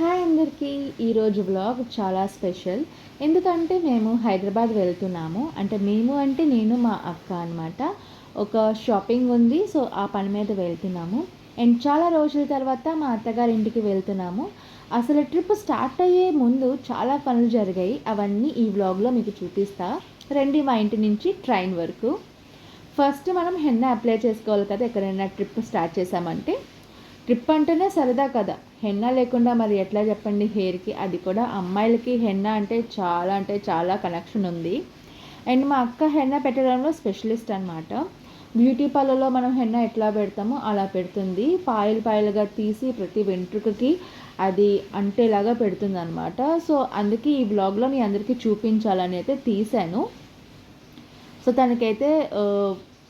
Hi అందరికీ. ఈరోజు vlog చాలా స్పెషల్. ఎందుకంటే మేము హైదరాబాద్ వెళ్తున్నాము. అంటే మేము అంటే నేను మా అక్క అనమాట ఒక షాపింగ్ ఉంది సో ఆ పని మీద వెళ్తున్నాము. అండ్ చాలా రోజుల తర్వాత మా అత్తగారి ఇంటికి వెళ్తున్నాము. అసలు ట్రిప్ స్టార్ట్ అయ్యే ముందు చాలా పనులు జరిగాయి. అవన్నీ ఈ వ్లాగ్లో మీకు చూపిస్తా. రండి మా ఇంటి నుంచి ట్రైన్ వరకు. ఫస్ట్ మనం హెన్న అప్లై చేసుకోవాలి కదా ఎక్కడైనా ట్రిప్ స్టార్ట్ చేసామంటే ట్రిప్ అంటేనే సరదా కదా. హెన్న లేకుండా మరి ఎట్లా చెప్పండి? హెయిర్కి అది కూడా అమ్మాయిలకి హెన్న అంటే చాలా అంటే చాలా కనెక్షన్ ఉంది. అండ్ మా అక్క హెన్న పెట్టడంలో స్పెషలిస్ట్ అనమాట బ్యూటీ పార్లర్లో మనం హెన్న ఎట్లా పెడతామో అలా పెడుతుంది. పాయలు పాయలుగా తీసి ప్రతి వెంట్రుకకి అది అంటేలాగా పెడుతుంది అనమాట సో అందుకే ఈ బ్లాగ్లో మీ అందరికీ చూపించాలని అయితే తీశాను. సో తనకైతే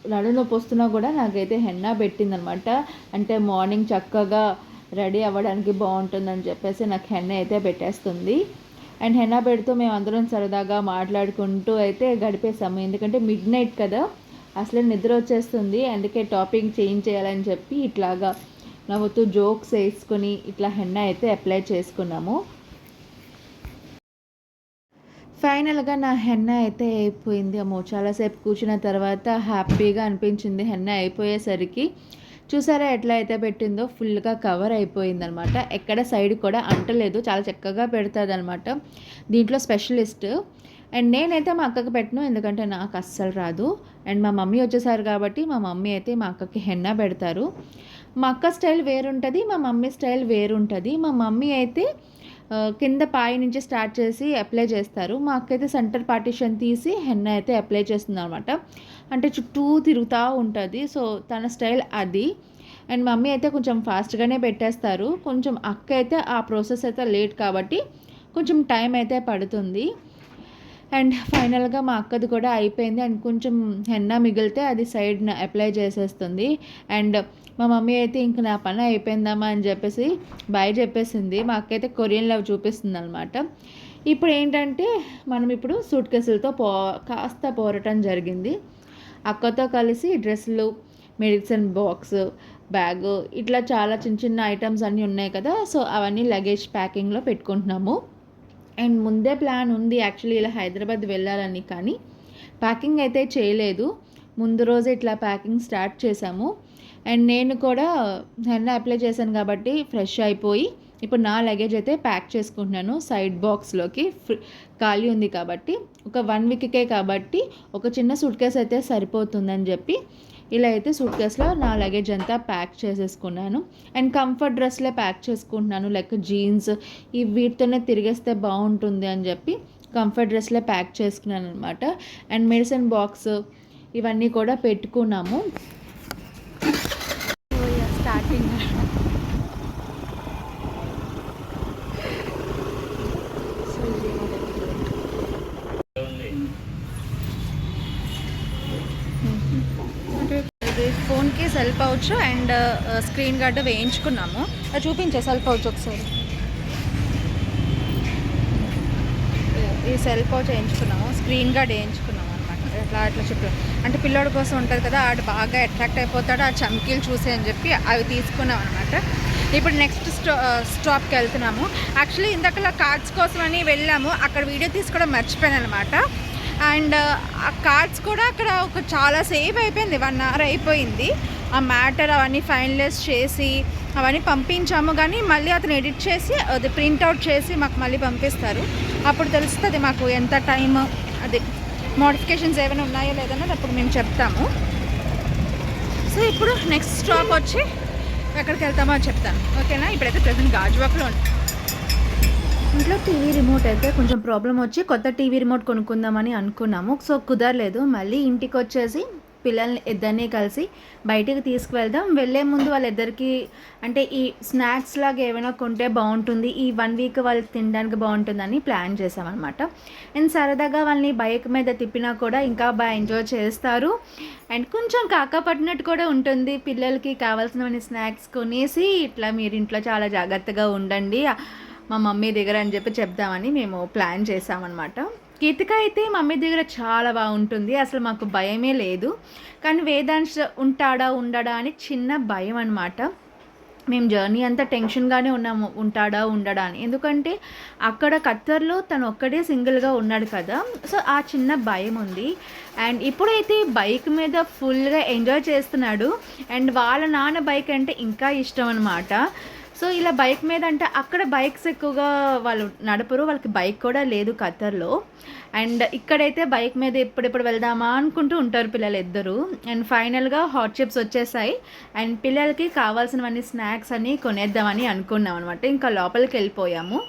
నడు నొప్పి వస్తున్నా కూడా నాకైతే హెన్నా పెట్టిందనమాట అంటే మార్నింగ్ చక్కగా రెడీ అవ్వడానికి బాగుంటుందని చెప్పేసి నాకు హెన్న అయితే పెట్టేస్తుంది అండ్ హెన్నా పెడుతూ మేము అందరం సరదాగా మాట్లాడుకుంటూ అయితే గడిపేసాము ఎందుకంటే మిడ్ నైట్ కదా అసలే నిద్ర వచ్చేస్తుంది అందుకే టాపింగ్ చేంజ్ చేయాలని చెప్పి ఇట్లాగా నవ్వుతూ జోక్స్ వేసుకొని ఇట్లా హెన్న అయితే అప్లై చేసుకున్నాము ఫైనల్గా నా హెన్న అయితే అయిపోయింది అమ్మో. చాలాసేపు కూర్చున్న తర్వాత హ్యాపీగా అనిపించింది హెన్న అయిపోయేసరికి. చూసారా ఎట్లా అయితే పెట్టిందో? ఫుల్గా కవర్ అయిపోయింది అనమాట ఎక్కడ సైడ్ కూడా అంటలేదు. చాలా చక్కగా పెడుతుంది అనమాట దీంట్లో స్పెషలిస్ట్. అండ్ నేనైతే మా అక్కకి పెట్టను. ఎందుకంటే నాకు అస్సలు రాదు. అండ్ మా మమ్మీ వచ్చేసారు కాబట్టి మా మమ్మీ అయితే మా అక్కకి హెన్న పెడతారు. మా అక్క స్టైల్ వేరుంటుంది. మా మమ్మీ స్టైల్ వేరుంటుంది. మా మమ్మీ అయితే కింద పాయి నుంచి స్టార్ట్ చేసి అప్లై చేస్తారు. మా అక్క అయితే సెంటర్ పార్టిషన్ తీసి హెన్న అయితే అప్లై చేస్తుంది అనమాట అంటే చుట్టూ తిరుగుతూ ఉంటుంది. సో తన స్టైల్ అది. అండ్ మమ్మీ అయితే కొంచెం ఫాస్ట్గానే పెట్టేస్తారు. కొంచెం అక్క అయితే ఆ ప్రాసెస్ అయితే లేట్ కాబట్టి కొంచెం టైం అయితే పడుతుంది. అండ్ ఫైనల్గా మా అక్కది కూడా అయిపోయింది అండ్ కొంచెం హెన్న మిగిలితే అది సైడ్న అప్లై చేసేస్తుంది. అండ్ మా మమ్మీ అయితే ఇంక నా పని అయిపోయిందమ్మా అని చెప్పేసి బాయ్ చెప్పేసింది. మా అక్క అయితే కొరియన్ లవ్ చూపిస్తుంది అనమాట ఇప్పుడు ఏంటంటే మనం ఇప్పుడు సూట్ కేసులతో పో కాస్త పోరటం జరిగింది. అక్కతో కలిసి డ్రెస్సులు మెడిసిన్ బాక్స్ బ్యాగ్ ఇట్లా చాలా చిన్న చిన్న ఐటమ్స్ అన్నీ ఉన్నాయి కదా. సో అవన్నీ లగేజ్ ప్యాకింగ్లో పెట్టుకుంటున్నాము. అండ్ ముందే ప్లాన్ ఉంది యాక్చువల్లీ ఇలా హైదరాబాద్ వెళ్ళాలని కానీ ప్యాకింగ్ అయితే చేయలేదు. ముందు రోజు ఇట్లా ప్యాకింగ్ స్టార్ట్ చేశాము. అండ్ నేను కూడా హెన్న అప్లై చేశాను కాబట్టి ఫ్రెష్ అయిపోయి ఇప్పుడు నా లగేజ్ అయితే ప్యాక్ చేసుకుంటున్నాను సైడ్ బాక్స్లోకి. ఖాళీ ఉంది కాబట్టి ఒక వన్ వీక్కే కాబట్టి ఒక చిన్న సూట్ కేస్ అయితే సరిపోతుందని చెప్పి ఇలా అయితే సూట్ కేసులో నా లగేజ్ అంతా ప్యాక్ చేసేసుకున్నాను. అండ్ కంఫర్ట్ డ్రెస్లే ప్యాక్ చేసుకుంటున్నాను. లైక్ జీన్స్ ఈ వీటితోనే తిరిగేస్తే బాగుంటుంది అని చెప్పి కంఫర్ట్ డ్రెస్లే ప్యాక్ చేసుకున్నాను అనమాట అండ్ మెడిసిన్ బాక్స్ ఇవన్నీ కూడా పెట్టుకున్నాము స్టార్టింగ్ ఇది ఫోన్కి cell pouch and screen guard వేయించుకున్నాము. అది చూపించే సెల్ పౌచ్ ఒకసారి. ఈ సెల్ పౌచ్ వేయించుకున్నాము స్క్రీన్ గార్డ్ వేయించుకున్నాము అనమాట ఎట్లా అట్లా చుట్టూ అంటే పిల్లోడి కోసం ఉంటుంది కదా ఆడు బాగా అట్రాక్ట్ అయిపోతాడు ఆ చమ్కీలు చూసే అని చెప్పి అవి తీసుకున్నాం అనమాట ఇప్పుడు నెక్స్ట్ స్టా స్టాప్కి వెళ్తున్నాము. యాక్చువల్లీ ఇందాకలా కార్డ్స్ కోసం అని వెళ్ళాము. అక్కడ వీడియో తీసుకోవడం మర్చిపోయాను అనమాట అండ్ ఆ కార్డ్స్ కూడా అక్కడ ఒక చాలా సేఫ్ అయిపోయింది. వన్ అవర్ అయిపోయింది. ఆ మ్యాటర్ అవన్నీ ఫైనలైజ్ చేసి అవన్నీ పంపించాము. కానీ మళ్ళీ అతను ఎడిట్ చేసి అది ప్రింట్అవుట్ చేసి మాకు మళ్ళీ పంపిస్తారు. అప్పుడు తెలుస్తుంది మాకు ఎంత టైం అది మోడిఫికేషన్స్ ఏమైనా ఉన్నాయో లేదన్నది అప్పుడు మేము చెప్తాము. సో ఇప్పుడు నెక్స్ట్ స్టాప్ వచ్చి ఎక్కడికి వెళ్తామో చెప్తాను. ఓకేనా ఇప్పుడైతే ప్రజెంట్ గాజువాక్లో ఉంటాం ఇంట్లో టీవీ రిమోట్ అయితే కొంచెం ప్రాబ్లం వచ్చి కొత్త టీవీ రిమోట్ కొనుక్కుందామని అనుకున్నాము. సో కుదరలేదు. మళ్ళీ ఇంటికి వచ్చేసి పిల్లల్ని ఇద్దరిని కలిసి బయటికి తీసుకువెళ్దాం. వెళ్ళే ముందు వాళ్ళిద్దరికి అంటే ఈ స్నాక్స్ లాగా ఏమైనా కొంటే బాగుంటుంది. ఈ వన్ వీక్ వాళ్ళు తినడానికి బాగుంటుందని ప్లాన్ చేసామన్నమాట అండ్ సరదాగా వాళ్ళని బైక్ మీద తిప్పినా కూడా ఇంకా బాగా ఎంజాయ్ చేస్తారు. అండ్ కొంచెం కాకపట్టినట్టు కూడా ఉంటుంది. పిల్లలకి కావాల్సినవన్నీ స్నాక్స్ కొనేసి ఇట్లా మీరు ఇంట్లో చాలా జాగ్రత్తగా ఉండండి. మా మమ్మీ దగ్గర అని చెప్పి చెప్దామని మేము ప్లాన్ చేసామన్నమాట. కీర్తిక అయితే మమ్మీ దగ్గర చాలా బాగుంటుంది. అసలు మాకు భయమే లేదు. కానీ వేదాంశ ఉంటాడా ఉండడా అని చిన్న భయం అనమాట మేము జర్నీ అంతా టెన్షన్గానే ఉన్నాము. ఉంటాడా ఉండడా అని. ఎందుకంటే అక్కడ ఖత్తర్లో తను ఒక్కడే సింగిల్గా ఉన్నాడు కదా. సో ఆ చిన్న భయం ఉంది. అండ్ ఇప్పుడైతే బైక్ మీద ఫుల్గా ఎంజాయ్ చేస్తున్నాడు. అండ్ వాళ్ళ నాన్న బైక్ అంటే ఇంకా ఇష్టం అనమాట సో ఇలా బైక్ మీద అంటే అక్కడ బైక్స్ ఎక్కువగా వాళ్ళు నడపరు వాళ్ళకి బైక్ కూడా లేదు ఖతర్లో. అండ్ ఇక్కడైతే బైక్ మీద ఎప్పుడెప్పుడు వెళ్దామా అనుకుంటూ ఉంటారు పిల్లలు ఇద్దరు. అండ్ ఫైనల్గా హాట్ చిప్స్ వచ్చేసాయి. అండ్ పిల్లలకి కావాల్సినవన్నీ స్నాక్స్ అన్నీ కొనేద్దామని అనుకున్నాం అనమాట ఇంకా లోపలికి వెళ్ళిపోయాము.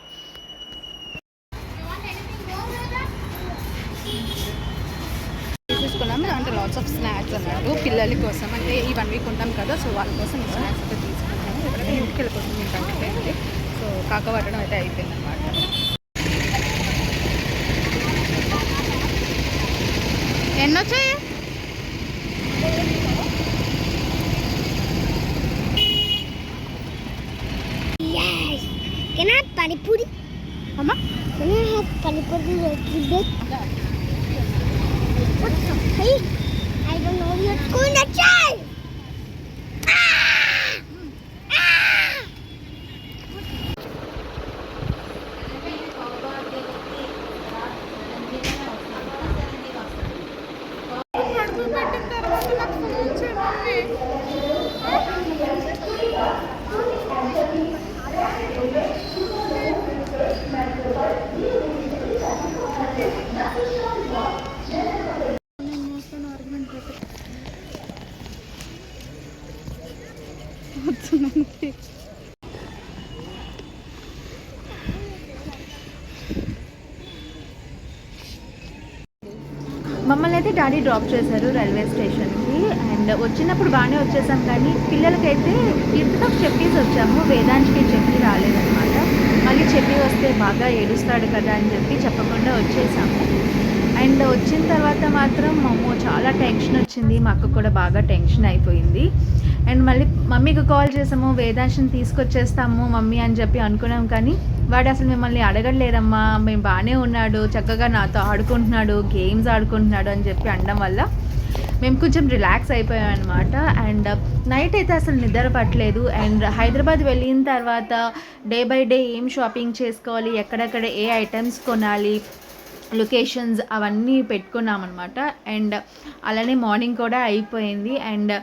తీసుకున్నాము దాంట్లో లాట్స్ ఆఫ్ స్నాక్స్ అన్నారు. పిల్లల కోసం అంటే ఈ వన్ వీక్ ఉంటాం కదా సో వాళ్ళ కోసం స్నాక్స్ అయితే ఇంటికి వెళ్ళిపోతుంది ఇంకా అయిపోయింది సో కాక పట్టడం అయితే అయిపోయింది అనమాట ఎన్ని వచ్చాయి Yes. Can I have pani puri? అమ్మా Can I have pani puri roti bit? What the hey? I don't know. You're going to try. మమ్మల్ని అయితే డాడీ డ్రాప్ చేశారు రైల్వే స్టేషన్కి. అండ్ వచ్చినప్పుడు బాగానే వచ్చేసాం కానీ పిల్లలకైతే ఇంతకు చెప్పేసి వచ్చాము. వేదాంతికి చెప్పి రాలేదనమాట మళ్ళీ చెప్పి వస్తే బాగా ఏడుస్తాడు కదా అని చెప్పి చెప్పకుండా వచ్చేసాము. అండ్ వచ్చిన తర్వాత మాత్రం మమ్మో చాలా టెన్షన్ వచ్చింది. మా అక్క కూడా బాగా టెన్షన్ అయిపోయింది. అండ్ మళ్ళీ మమ్మీకి కాల్ చేసాము వేదాంశని తీసుకొచ్చేస్తాము మమ్మీ అని చెప్పి అనుకున్నాం కానీ వాడు అసలు మిమ్మల్ని అడగట్లేదమ్మా మేము బాగానే ఉన్నాడు చక్కగా నాతో ఆడుకుంటున్నాడు గేమ్స్ ఆడుకుంటున్నాడు అని చెప్పి అనడం వల్ల మేము కొంచెం రిలాక్స్ అయిపోయాం అనమాట అండ్ నైట్ అయితే అసలు నిద్ర పట్టలేదు. అండ్ హైదరాబాద్ వెళ్ళిన తర్వాత డే బై డే ఏం షాపింగ్ చేసుకోవాలి ఎక్కడెక్కడ ఏ ఐటమ్స్ కొనాలి లొకేషన్స్ అవన్నీ పెట్టుకున్నాం అనమాట అండ్ అలానే మార్నింగ్ కూడా అయిపోయింది. అండ్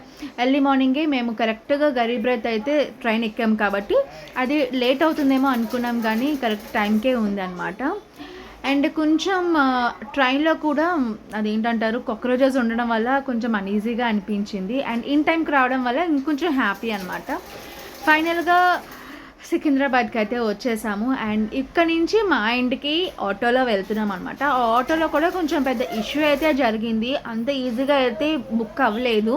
ఎర్లీ మార్నింగే మేము కరెక్ట్గా గరీబ్ రథ్ అయితే ట్రైన్ ఎక్కాం కాబట్టి అది లేట్ అవుతుందేమో అనుకున్నాం కానీ కరెక్ట్ టైంకే ఉంది అనమాట అండ్ కొంచెం ట్రైన్లో కూడా అదేంటంటారు కాక్రోచెస్ ఉండడం వల్ల కొంచెం అనీజీగా అనిపించింది. అండ్ ఇన్ టైంకి రావడం వల్ల ఇంకొంచెం హ్యాపీ అనమాట ఫైనల్గా సికింద్రాబాద్కి అయితే వచ్చేసాము. అండ్ ఇక్కడ నుంచి మా ఇంటికి ఆటోలో వెళ్తున్నాం అనమాట ఆ ఆటోలో కూడా కొంచెం పెద్ద ఇష్యూ అయితే జరిగింది. అంత ఈజీగా అయితే బుక్ అవ్వలేదు.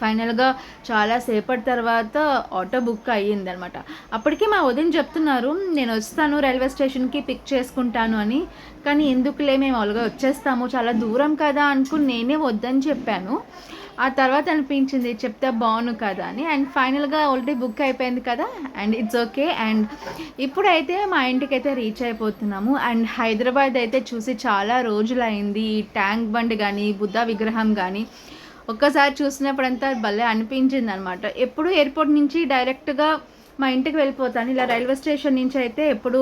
ఫైనల్గా చాలా సేపటి తర్వాత ఆటో బుక్ అయ్యింది అనమాట అప్పటికి మా వదిన చెప్తున్నారు నేను వస్తాను రైల్వే స్టేషన్కి పిక్ చేసుకుంటాను అని. కానీ ఎందుకులే మేము అలాగా వచ్చేస్తాము? చాలా దూరం కదా అనుకుని నేనే వద్దని చెప్పాను. ఆ తర్వాత అనిపించింది చెప్తే బాగును కదా అని. అండ్ ఫైనల్గా ఆల్రెడీ బుక్ అయిపోయింది కదా? And it's okay. అండ్ ఇప్పుడైతే మా ఇంటికి అయితే రీచ్ అయిపోతున్నాము. అండ్ హైదరాబాద్ అయితే చూసి చాలా రోజులైంది. ఈ ట్యాంక్ బండ్ కానీ బుద్ధ విగ్రహం కానీ ఒక్కసారి చూసినప్పుడంతా భలే అనిపించింది అనమాట ఎప్పుడు ఎయిర్పోర్ట్ నుంచి డైరెక్ట్గా మా ఇంటికి వెళ్ళిపోతాను. ఇలా రైల్వే స్టేషన్ నుంచి అయితే ఎప్పుడు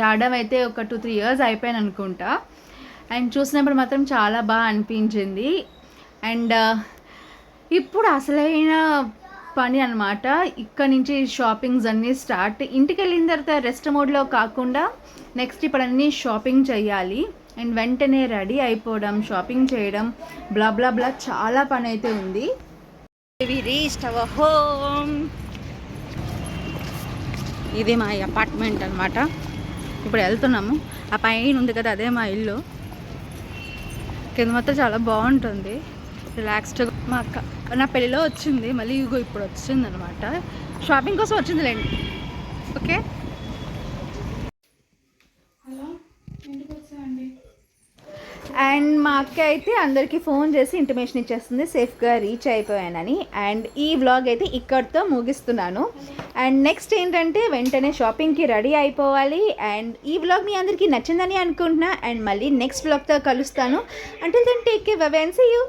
రావడం అయితే ఒక టూ త్రీ ఇయర్స్ అయిపోయాను అనుకుంటా. అండ్ చూసినప్పుడు మాత్రం చాలా బాగా అనిపించింది. అండ్ ఇప్పుడు అసలైన పని అనమాట ఇక్కడ నుంచి షాపింగ్స్ అన్నీ స్టార్ట్. ఇంటికి వెళ్ళిన తర్వాత రెస్ట్ మోడ్లో కాకుండా నెక్స్ట్ ఇప్పుడు అన్నీ షాపింగ్ చేయాలి. అండ్ వెంటనే రెడీ అయిపోవడం షాపింగ్ చేయడం బ్లా బ్లా బ్లా చాలా పని అయితే ఉంది. హోమ్ ఇది మా అపార్ట్మెంట్ అనమాట ఇప్పుడు వెళ్తున్నాము. ఆ పైన ఉంది కదా అదే మా ఇల్లు. కింద మొత్తం చాలా బాగుంటుంది. రిలాక్స్డ్గా మా అక్క నా పెళ్ళిలో వచ్చింది మళ్ళీ ఇగో ఇప్పుడు వచ్చింది అనమాట షాపింగ్ కోసం వచ్చిందిలేండి. ఓకే అండ్ మా అక్క అయితే అందరికీ ఫోన్ చేసి ఇంటిమేషన్ ఇచ్చేస్తుంది. సేఫ్గా రీచ్ అయిపోయానని. అండ్ ఈ వ్లాగ్ అయితే ఇక్కడితో ముగిస్తున్నాను. అండ్ నెక్స్ట్ ఏంటంటే వెంటనే షాపింగ్కి రెడీ అయిపోవాలి. అండ్ ఈ వ్లాగ్ మీ అందరికీ నచ్చిందని అనుకుంటున్నా. అండ్ మళ్ళీ నెక్స్ట్ వ్లాగ్తో కలుస్తాను. అంటే then take care when see you